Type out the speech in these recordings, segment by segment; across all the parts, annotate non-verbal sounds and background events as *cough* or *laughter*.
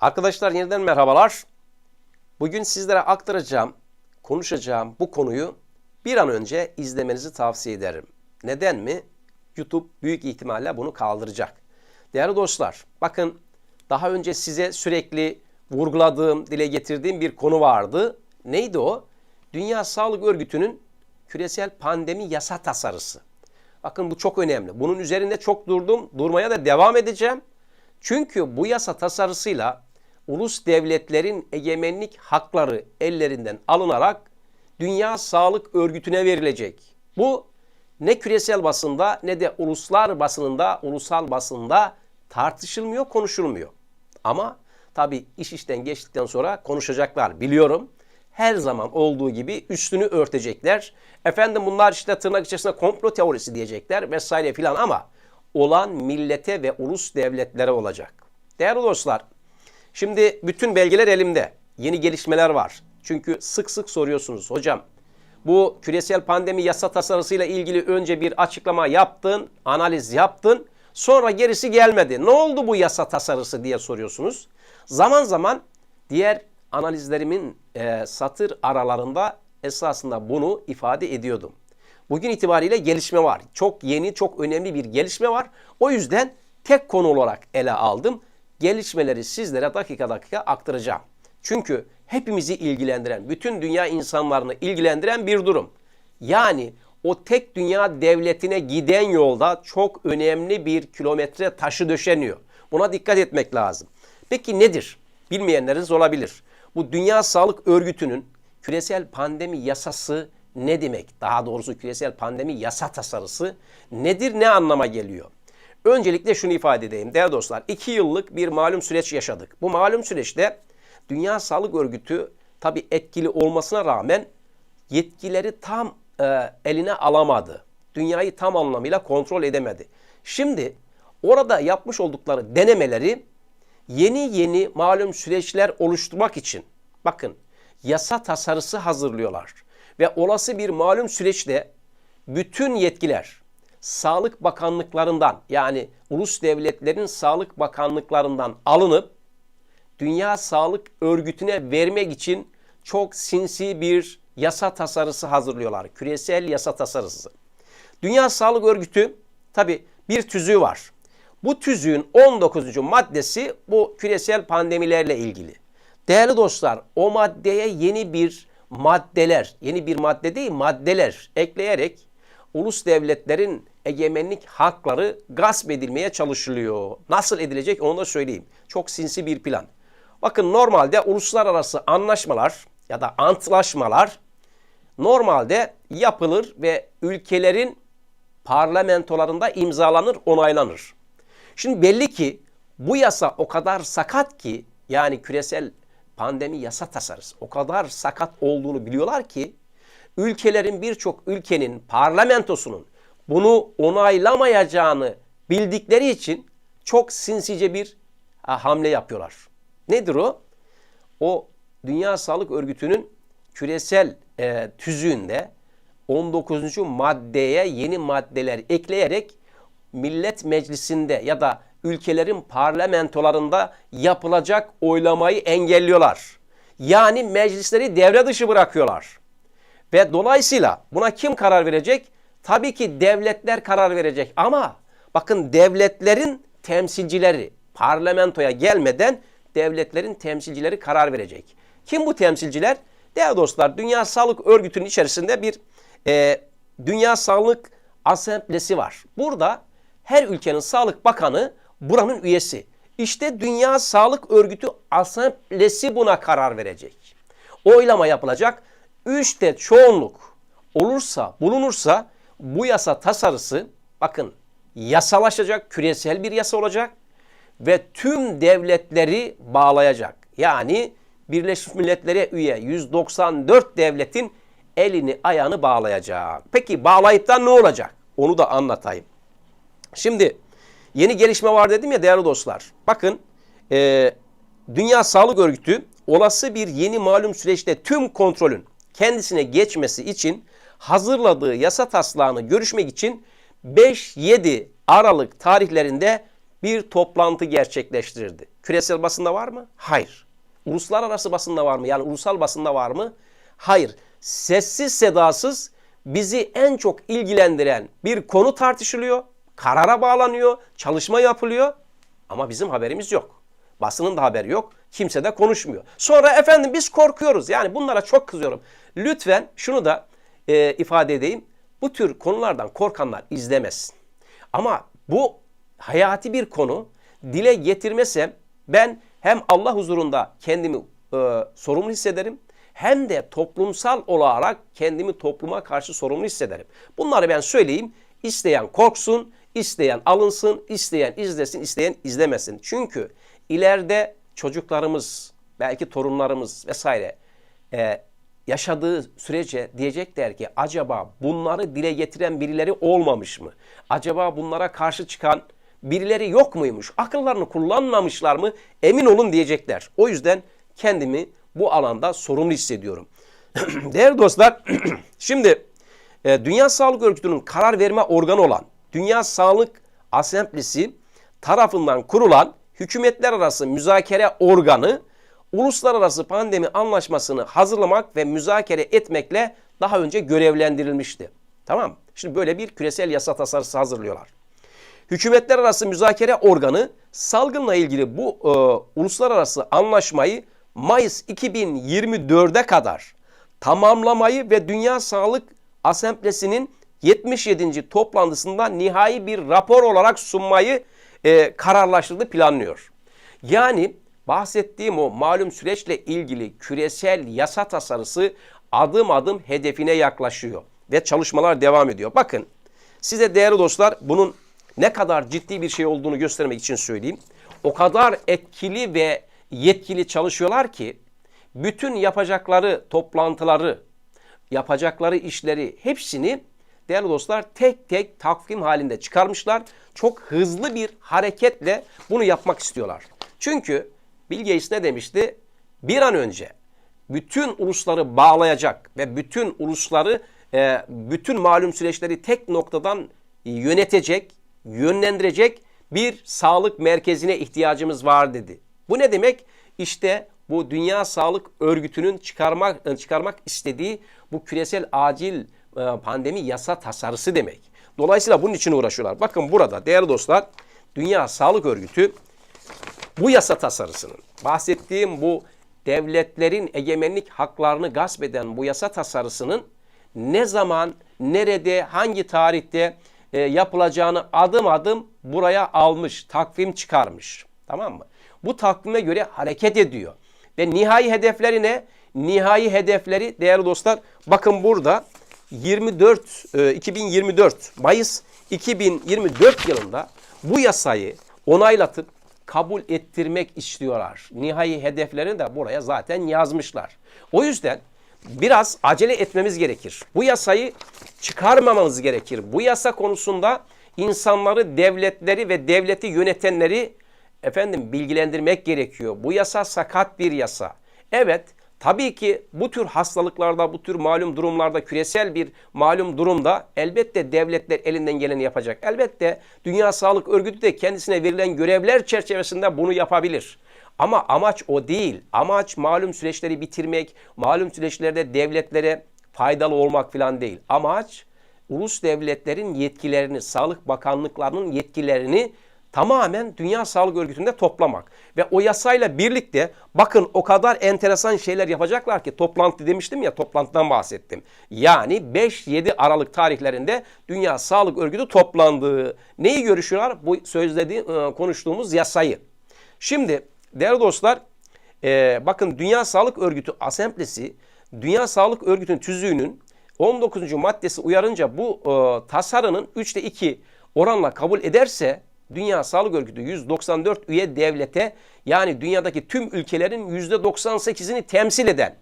Arkadaşlar yeniden merhabalar. Bugün sizlere aktaracağım, konuşacağım bu konuyu bir an önce izlemenizi tavsiye ederim. Neden mi? YouTube büyük ihtimalle bunu kaldıracak. Değerli dostlar, bakın daha önce size sürekli vurguladığım, dile getirdiğim bir konu vardı. Neydi o? Dünya Sağlık Örgütü'nün küresel pandemi yasa tasarısı. Bakın bu çok önemli. Bunun üzerinde çok durdum, durmaya da devam edeceğim. Çünkü bu yasa tasarısıyla ulus devletlerin egemenlik hakları ellerinden alınarak Dünya Sağlık Örgütü'ne verilecek. Bu ne küresel basında ne de uluslar basınında, ulusal basında tartışılmıyor, konuşulmuyor. Ama tabii iş işten geçtikten sonra konuşacaklar biliyorum. Her zaman olduğu gibi üstünü örtecekler. Efendim bunlar işte tırnak içerisinde komplo teorisi diyecekler vesaire filan ama olan millete ve ulus devletlere olacak. Değerli dostlar, şimdi bütün belgeler elimde. Yeni gelişmeler var. Çünkü sık sık soruyorsunuz hocam. Bu küresel pandemi yasa tasarısıyla ilgili önce bir açıklama yaptın, analiz yaptın. Sonra gerisi gelmedi. Ne oldu bu yasa tasarısı diye soruyorsunuz. Zaman zaman diğer analizlerimin e, satır aralarında esasında bunu ifade ediyordum. Bugün itibariyle gelişme var. Çok yeni, çok önemli bir gelişme var. O yüzden tek konu olarak ele aldım. Gelişmeleri sizlere dakika dakika aktaracağım. Çünkü hepimizi ilgilendiren, bütün dünya insanlarını ilgilendiren bir durum. Yani o tek dünya devletine giden yolda çok önemli bir kilometre taşı döşeniyor. Buna dikkat etmek lazım. Peki nedir? Bilmeyenleriniz olabilir. Bu Dünya Sağlık Örgütü'nün küresel pandemi yasası ne demek? Daha doğrusu küresel pandemi yasa tasarısı nedir, ne anlama geliyor? Öncelikle şunu ifade edeyim değerli dostlar. iki yıllık bir malum süreç yaşadık. Bu malum süreçte Dünya Sağlık Örgütü tabi etkili olmasına rağmen yetkileri tam e, eline alamadı. Dünyayı tam anlamıyla kontrol edemedi. Şimdi orada yapmış oldukları denemeleri yeni yeni malum süreçler oluşturmak için bakın yasa tasarısı hazırlıyorlar. Ve olası bir malum süreçte bütün yetkiler Sağlık Bakanlıklarından yani ulus devletlerin sağlık bakanlıklarından alınıp Dünya Sağlık Örgütü'ne vermek için çok sinsi bir yasa tasarısı hazırlıyorlar. Küresel yasa tasarısı. Dünya Sağlık Örgütü tabi bir tüzüğü var. Bu tüzüğün 19. maddesi bu küresel pandemilerle ilgili. Değerli dostlar o maddeye yeni bir maddeler, yeni bir madde değil maddeler ekleyerek ulus devletlerin egemenlik hakları gasp edilmeye çalışılıyor. Nasıl edilecek onu da söyleyeyim. Çok sinsi bir plan. Bakın normalde uluslararası anlaşmalar ya da antlaşmalar normalde yapılır ve ülkelerin parlamentolarında imzalanır, onaylanır. Şimdi belli ki bu yasa o kadar sakat ki yani küresel pandemi yasa tasarısı o kadar sakat olduğunu biliyorlar ki ülkelerin birçok ülkenin parlamentosunun bunu onaylamayacağını bildikleri için çok sinsice bir hamle yapıyorlar. Nedir o? O Dünya Sağlık Örgütü'nün küresel e, tüzüğünde 19. maddeye yeni maddeler ekleyerek Millet Meclisi'nde ya da ülkelerin parlamentolarında yapılacak oylamayı engelliyorlar. Yani meclisleri devre dışı bırakıyorlar. Ve dolayısıyla buna kim karar verecek? Tabii ki devletler karar verecek ama bakın devletlerin temsilcileri parlamentoya gelmeden devletlerin temsilcileri karar verecek. Kim bu temsilciler? Değerli dostlar Dünya Sağlık Örgütü'nün içerisinde bir e, Dünya Sağlık Asemblesi var. Burada her ülkenin sağlık bakanı buranın üyesi. İşte Dünya Sağlık Örgütü Asemblesi buna karar verecek. Oylama yapılacak. Üçte çoğunluk olursa, bulunursa bu yasa tasarısı bakın yasalaşacak, küresel bir yasa olacak ve tüm devletleri bağlayacak. Yani Birleşmiş Milletler'e üye 194 devletin elini ayağını bağlayacak. Peki bağlayıp da ne olacak? Onu da anlatayım. Şimdi yeni gelişme var dedim ya değerli dostlar. Bakın e, Dünya Sağlık Örgütü olası bir yeni malum süreçte tüm kontrolün kendisine geçmesi için hazırladığı yasa taslağını görüşmek için 5-7 Aralık tarihlerinde bir toplantı gerçekleştirdi. küresel basında var mı? Hayır. Uluslararası basında var mı? Yani ulusal basında var mı? Hayır. Sessiz sedasız bizi en çok ilgilendiren bir konu tartışılıyor, karara bağlanıyor, çalışma yapılıyor ama bizim haberimiz yok. Basının da haberi yok. Kimse de konuşmuyor. Sonra efendim biz korkuyoruz. Yani bunlara çok kızıyorum. Lütfen şunu da e, ifade edeyim. Bu tür konulardan korkanlar izlemesin. Ama bu hayati bir konu dile getirmesem ben hem Allah huzurunda kendimi e, sorumlu hissederim hem de toplumsal olarak kendimi topluma karşı sorumlu hissederim. Bunları ben söyleyeyim. İsteyen korksun, isteyen alınsın, isteyen izlesin, isteyen izlemesin. Çünkü ileride çocuklarımız, belki torunlarımız vesaire e, yaşadığı sürece diyecekler ki acaba bunları dile getiren birileri olmamış mı? Acaba bunlara karşı çıkan birileri yok muymuş? Akıllarını kullanmamışlar mı? Emin olun diyecekler. O yüzden kendimi bu alanda sorumlu hissediyorum. *clears throat* Değerli dostlar, *clears throat* şimdi e, Dünya Sağlık Örgütü'nün karar verme organı olan Dünya Sağlık Asemblisi tarafından kurulan hükümetler arası müzakere organı uluslararası pandemi anlaşmasını hazırlamak ve müzakere etmekle daha önce görevlendirilmişti. Tamam Şimdi böyle bir küresel yasa tasarısı hazırlıyorlar. Hükümetler arası müzakere organı salgınla ilgili bu e, uluslararası anlaşmayı Mayıs 2024'e kadar tamamlamayı ve Dünya Sağlık Asemblesi'nin 77. toplantısında nihai bir rapor olarak sunmayı e, kararlaştırdı planlıyor. Yani bahsettiğim o malum süreçle ilgili küresel yasa tasarısı adım adım hedefine yaklaşıyor ve çalışmalar devam ediyor. Bakın size değerli dostlar bunun ne kadar ciddi bir şey olduğunu göstermek için söyleyeyim. O kadar etkili ve yetkili çalışıyorlar ki bütün yapacakları toplantıları, yapacakları işleri hepsini değerli dostlar tek tek takvim halinde çıkarmışlar. Çok hızlı bir hareketle bunu yapmak istiyorlar. Çünkü Bill Gates ne demişti? Bir an önce bütün ulusları bağlayacak ve bütün ulusları e, bütün malum süreçleri tek noktadan yönetecek, yönlendirecek bir sağlık merkezine ihtiyacımız var dedi. Bu ne demek? İşte bu Dünya Sağlık Örgütü'nün çıkarmak çıkarmak istediği bu küresel acil pandemi yasa tasarısı demek. Dolayısıyla bunun için uğraşıyorlar. Bakın burada değerli dostlar Dünya Sağlık Örgütü bu yasa tasarısının bahsettiğim bu devletlerin egemenlik haklarını gasp eden bu yasa tasarısının ne zaman, nerede, hangi tarihte e, yapılacağını adım adım buraya almış, takvim çıkarmış. Tamam mı? Bu takvime göre hareket ediyor. Ve nihai hedefleri ne? Nihai hedefleri değerli dostlar bakın burada 24 e, 2024 Mayıs 2024 yılında bu yasayı onaylatıp kabul ettirmek istiyorlar. Nihai hedeflerini de buraya zaten yazmışlar. O yüzden biraz acele etmemiz gerekir. Bu yasayı çıkarmamamız gerekir. Bu yasa konusunda insanları, devletleri ve devleti yönetenleri efendim bilgilendirmek gerekiyor. Bu yasa sakat bir yasa. Evet, tabii ki bu tür hastalıklarda, bu tür malum durumlarda, küresel bir malum durumda elbette devletler elinden geleni yapacak. Elbette Dünya Sağlık Örgütü de kendisine verilen görevler çerçevesinde bunu yapabilir. Ama amaç o değil. Amaç malum süreçleri bitirmek, malum süreçlerde devletlere faydalı olmak falan değil. Amaç ulus devletlerin yetkilerini, sağlık bakanlıklarının yetkilerini tamamen Dünya Sağlık Örgütü'nde toplamak. Ve o yasayla birlikte bakın o kadar enteresan şeyler yapacaklar ki toplantı demiştim ya toplantıdan bahsettim. Yani 5-7 Aralık tarihlerinde Dünya Sağlık Örgütü toplandığı neyi görüşüyorlar? Bu sözlediği e, konuştuğumuz yasayı. Şimdi değerli dostlar e, bakın Dünya Sağlık Örgütü Asemblesi Dünya Sağlık Örgütü'nün tüzüğünün 19. maddesi uyarınca bu e, tasarının 3'te 2 oranla kabul ederse Dünya Sağlık Örgütü 194 üye devlete yani dünyadaki tüm ülkelerin %98'ini temsil eden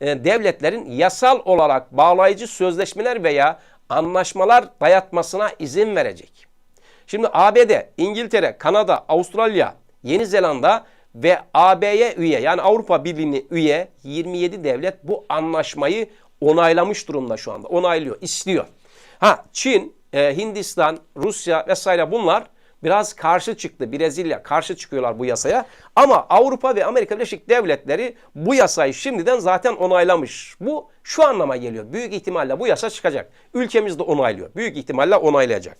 e, devletlerin yasal olarak bağlayıcı sözleşmeler veya anlaşmalar dayatmasına izin verecek. Şimdi ABD, İngiltere, Kanada, Avustralya, Yeni Zelanda ve AB'ye üye yani Avrupa Birliği'ne üye 27 devlet bu anlaşmayı onaylamış durumda şu anda. Onaylıyor, istiyor. Ha Çin, e, Hindistan, Rusya vesaire bunlar biraz karşı çıktı. Brezilya karşı çıkıyorlar bu yasaya. Ama Avrupa ve Amerika Birleşik Devletleri bu yasayı şimdiden zaten onaylamış. Bu şu anlama geliyor. Büyük ihtimalle bu yasa çıkacak. Ülkemiz de onaylıyor. Büyük ihtimalle onaylayacak.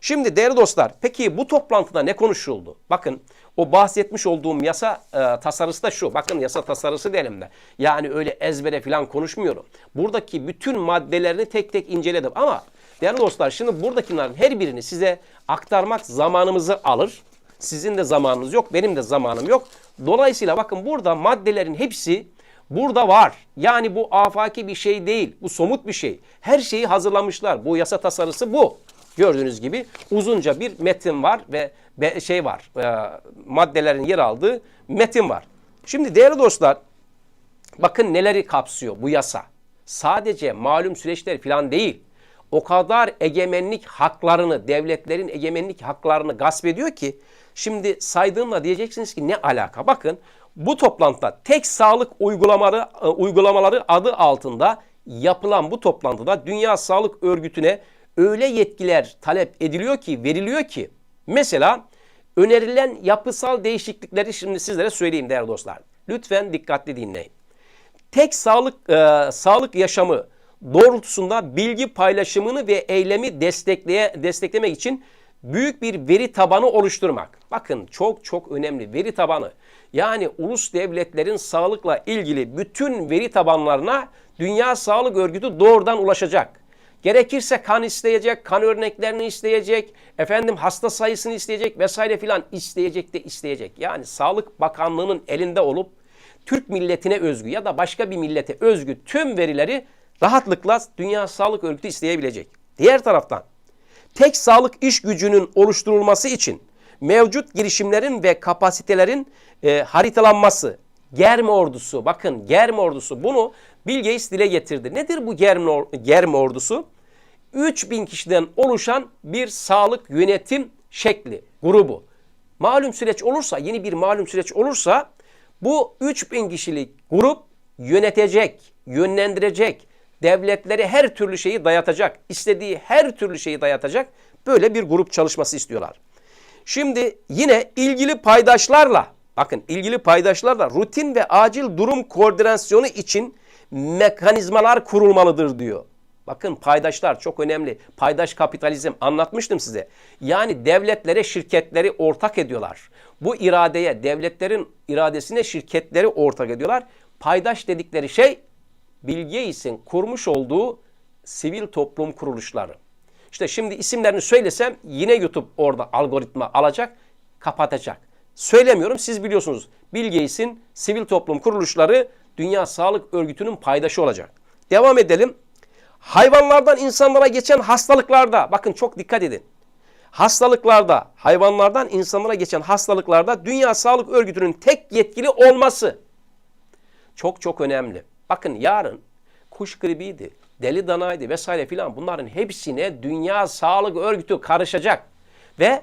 Şimdi değerli dostlar peki bu toplantıda ne konuşuldu? Bakın o bahsetmiş olduğum yasa e, tasarısı da şu. Bakın yasa tasarısı da elimde. Yani öyle ezbere falan konuşmuyorum. Buradaki bütün maddelerini tek tek inceledim ama değerli dostlar şimdi buradakilerin her birini size aktarmak zamanımızı alır. Sizin de zamanınız yok, benim de zamanım yok. Dolayısıyla bakın burada maddelerin hepsi burada var. Yani bu afaki bir şey değil. Bu somut bir şey. Her şeyi hazırlamışlar. Bu yasa tasarısı bu. Gördüğünüz gibi uzunca bir metin var ve şey var. E, maddelerin yer aldığı metin var. Şimdi değerli dostlar bakın neleri kapsıyor bu yasa. Sadece malum süreçler falan değil. O kadar egemenlik haklarını, devletlerin egemenlik haklarını gasp ediyor ki şimdi saydığımla diyeceksiniz ki ne alaka? Bakın bu toplantıda tek sağlık uygulamaları, e, uygulamaları adı altında yapılan bu toplantıda Dünya Sağlık Örgütü'ne öyle yetkiler talep ediliyor ki, veriliyor ki mesela önerilen yapısal değişiklikleri şimdi sizlere söyleyeyim değerli dostlar. Lütfen dikkatli dinleyin. Tek sağlık e, sağlık yaşamı doğrultusunda bilgi paylaşımını ve eylemi destekleye, desteklemek için büyük bir veri tabanı oluşturmak. Bakın çok çok önemli veri tabanı. Yani ulus devletlerin sağlıkla ilgili bütün veri tabanlarına Dünya Sağlık Örgütü doğrudan ulaşacak. Gerekirse kan isteyecek, kan örneklerini isteyecek, efendim hasta sayısını isteyecek vesaire filan isteyecek de isteyecek. Yani Sağlık Bakanlığı'nın elinde olup Türk milletine özgü ya da başka bir millete özgü tüm verileri rahatlıkla Dünya Sağlık Örgütü isteyebilecek. Diğer taraftan tek sağlık iş gücünün oluşturulması için mevcut girişimlerin ve kapasitelerin e, haritalanması, Germ ordusu, bakın Germ ordusu bunu Bill Gates dile getirdi. Nedir bu Germ, or- Germ ordusu? 3000 kişiden oluşan bir sağlık yönetim şekli, grubu. Malum süreç olursa, yeni bir malum süreç olursa bu 3000 kişilik grup yönetecek, yönlendirecek, devletleri her türlü şeyi dayatacak, istediği her türlü şeyi dayatacak böyle bir grup çalışması istiyorlar. Şimdi yine ilgili paydaşlarla, bakın ilgili paydaşlarla rutin ve acil durum koordinasyonu için mekanizmalar kurulmalıdır diyor. Bakın paydaşlar çok önemli. Paydaş kapitalizm anlatmıştım size. Yani devletlere şirketleri ortak ediyorlar. Bu iradeye, devletlerin iradesine şirketleri ortak ediyorlar. Paydaş dedikleri şey Bill Gates'in kurmuş olduğu sivil toplum kuruluşları. İşte şimdi isimlerini söylesem yine YouTube orada algoritma alacak, kapatacak. Söylemiyorum siz biliyorsunuz. Bill Gates'in sivil toplum kuruluşları Dünya Sağlık Örgütü'nün paydaşı olacak. Devam edelim. Hayvanlardan insanlara geçen hastalıklarda bakın çok dikkat edin. Hastalıklarda, hayvanlardan insanlara geçen hastalıklarda Dünya Sağlık Örgütü'nün tek yetkili olması çok çok önemli. Bakın yarın kuş gribiydi, deli danaydı vesaire filan bunların hepsine Dünya Sağlık Örgütü karışacak. Ve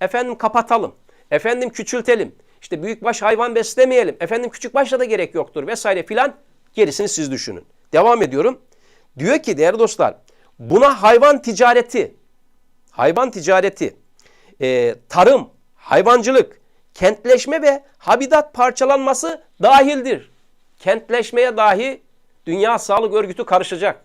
efendim kapatalım, efendim küçültelim, işte büyükbaş hayvan beslemeyelim, efendim küçükbaşla da gerek yoktur vesaire filan gerisini siz düşünün. Devam ediyorum. Diyor ki değerli dostlar buna hayvan ticareti, hayvan ticareti, e, tarım, hayvancılık, kentleşme ve habitat parçalanması dahildir. Kentleşmeye dahi Dünya Sağlık Örgütü karışacak.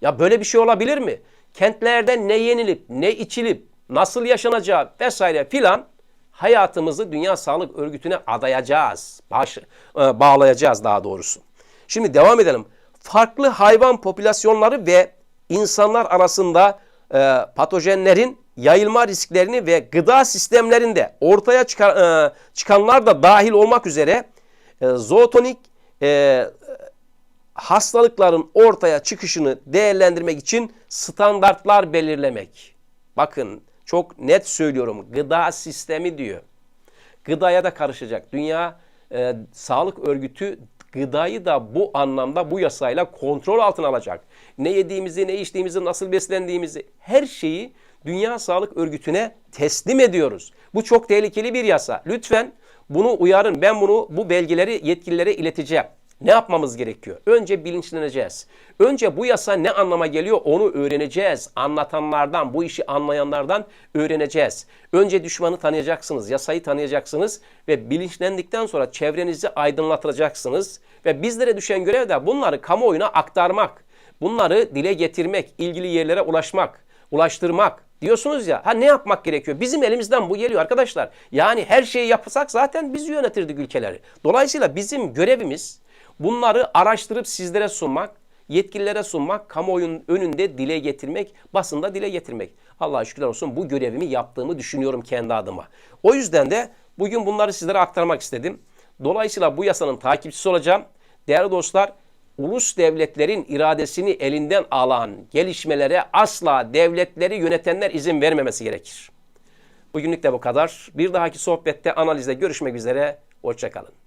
Ya böyle bir şey olabilir mi? Kentlerde ne yenilip, ne içilip, nasıl yaşanacağı vesaire filan hayatımızı Dünya Sağlık Örgütü'ne adayacağız. Baş, e, bağlayacağız daha doğrusu. Şimdi devam edelim. Farklı hayvan popülasyonları ve insanlar arasında e, patojenlerin yayılma risklerini ve gıda sistemlerinde ortaya çıkar, e, çıkanlar da dahil olmak üzere e, zootonik e, hastalıkların ortaya çıkışını değerlendirmek için standartlar belirlemek. Bakın çok net söylüyorum gıda sistemi diyor. Gıdaya da karışacak. Dünya e, Sağlık Örgütü gıdayı da bu anlamda bu yasayla kontrol altına alacak. Ne yediğimizi, ne içtiğimizi, nasıl beslendiğimizi her şeyi Dünya Sağlık Örgütü'ne teslim ediyoruz. Bu çok tehlikeli bir yasa. Lütfen bunu uyarın. Ben bunu bu belgeleri yetkililere ileteceğim. ne yapmamız gerekiyor? Önce bilinçleneceğiz. Önce bu yasa ne anlama geliyor onu öğreneceğiz. Anlatanlardan, bu işi anlayanlardan öğreneceğiz. Önce düşmanı tanıyacaksınız, yasayı tanıyacaksınız ve bilinçlendikten sonra çevrenizi aydınlatacaksınız. Ve bizlere düşen görev de bunları kamuoyuna aktarmak, bunları dile getirmek, ilgili yerlere ulaşmak, ulaştırmak. Diyorsunuz ya ha ne yapmak gerekiyor? Bizim elimizden bu geliyor arkadaşlar. Yani her şeyi yapsak zaten biz yönetirdik ülkeleri. Dolayısıyla bizim görevimiz bunları araştırıp sizlere sunmak, yetkililere sunmak, kamuoyunun önünde dile getirmek, basında dile getirmek. Allah'a şükürler olsun bu görevimi yaptığımı düşünüyorum kendi adıma. O yüzden de bugün bunları sizlere aktarmak istedim. Dolayısıyla bu yasanın takipçisi olacağım. Değerli dostlar, ulus devletlerin iradesini elinden alan gelişmelere asla devletleri yönetenler izin vermemesi gerekir. Bugünlük de bu kadar. Bir dahaki sohbette analizde görüşmek üzere. Hoşçakalın.